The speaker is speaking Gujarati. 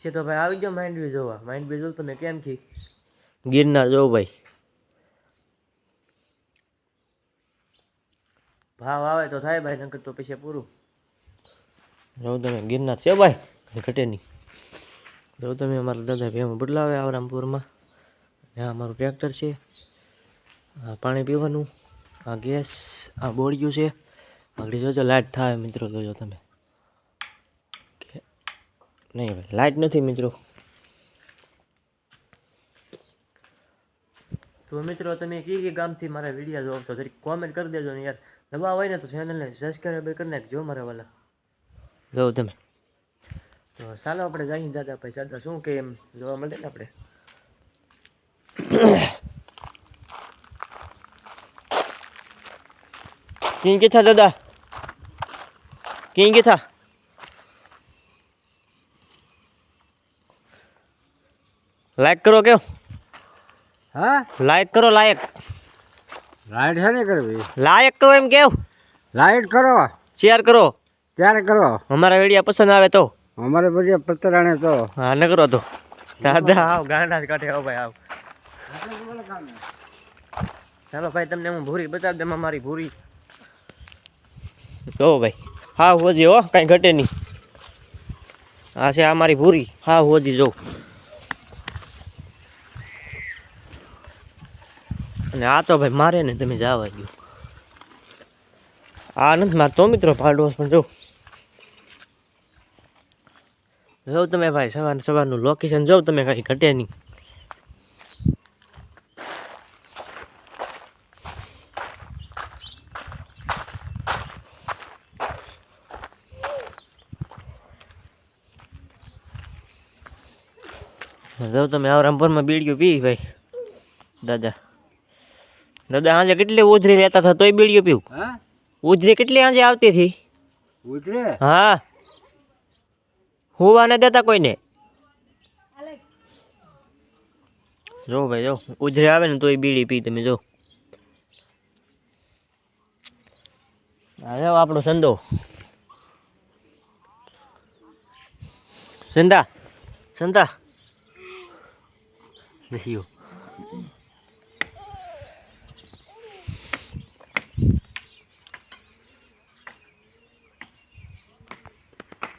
છે તો ભાઈ આવી જાઓ માઇન્ડ વ્યૂ જોવા. માઇન્ડ વ્યૂ જોવું તમે કેમ છી ગિરનાર જોવો ભાઈ. ભાવ આવે તો થાય ભાઈ નકર તો પછી પૂરું. જોઉં તમે ગિરનાર છે ભાઈ ઘટે નહીં. જો તમે અમારા દાદા ભેમ બદલાવે આવરામપુરમાં. આ અમારું ટ્રેક્ટર છે. આ પાણી પીવાનું આ ગેસ આ બોળિયું છે. આગળ જોજો લાઇટ થાય મિત્રો જોજો તમે. નહીં ભાઈ લાઇટ નથી મિત્રો. તો મિત્રો તમે કઈ કઈ ગામથી મારા વીડિયો જોવો છો જરીક કોમેન્ટ કરી દેજો ને યાર. નવા હોય ને તો ચેનલને સબસ્ક્રાઈબ કરી નાખજો મારા વાલા. જો તમે. તો ચાલો આપણે જઈએ દાદા ભાઈ દાદા શું કે એમ જોવા મળે ને આપણે? કિંગ કેથા દાદા? કિંગ કેથા લાઈક કરો કેવ હા? લાઈક કરો લાયક લાઈટ છે ને કરવી? લાયક કરો એમ કેવ. લાઈટ કરો. શેર કરો. ત્યારે કરો. અમારા વીડિયો પસંદ આવે તો. અમારે બધી પતરાણે તો. હા ન કરો તો. દાદા આવ ગાંડા જ કાઢે આવ ભાઈ આવ. ચાલો ભાઈ તમને હું ભૂરી બતાવી દઉં મારી ભૂરી. જો ભાઈ હા હોજી હો કાંઈ ઘટે નહીં. આ છે આ મારી ભૂરી હા હોજી જો. અને આ તો ભાઈ મારે ને તમે જાવા ગયો આ નથી મારતો મિત્રો ભાડોસ પણ જો. જો તમે ભાઈ, સવાર સવારનું લોકેશન જોઉં તમે કાંઈ ઘટે નહીં. જો તમે આવરામપુરમાં બીડીઓ પી ભાઈ. દાદા. દાદા આજે કેટલી ઉધરી રહેતા હતા તોય બીડીઓ પીવું. હા? ઉધરી કેટલી આજે આવતી હતી? હા. હોવા ન દેતા કોઈને? જો ભાઈ જો ઉજરી આવે ને તોય બીડી પી તમે જો. આપણો સંદો. સંદા સંદા. દસ્યો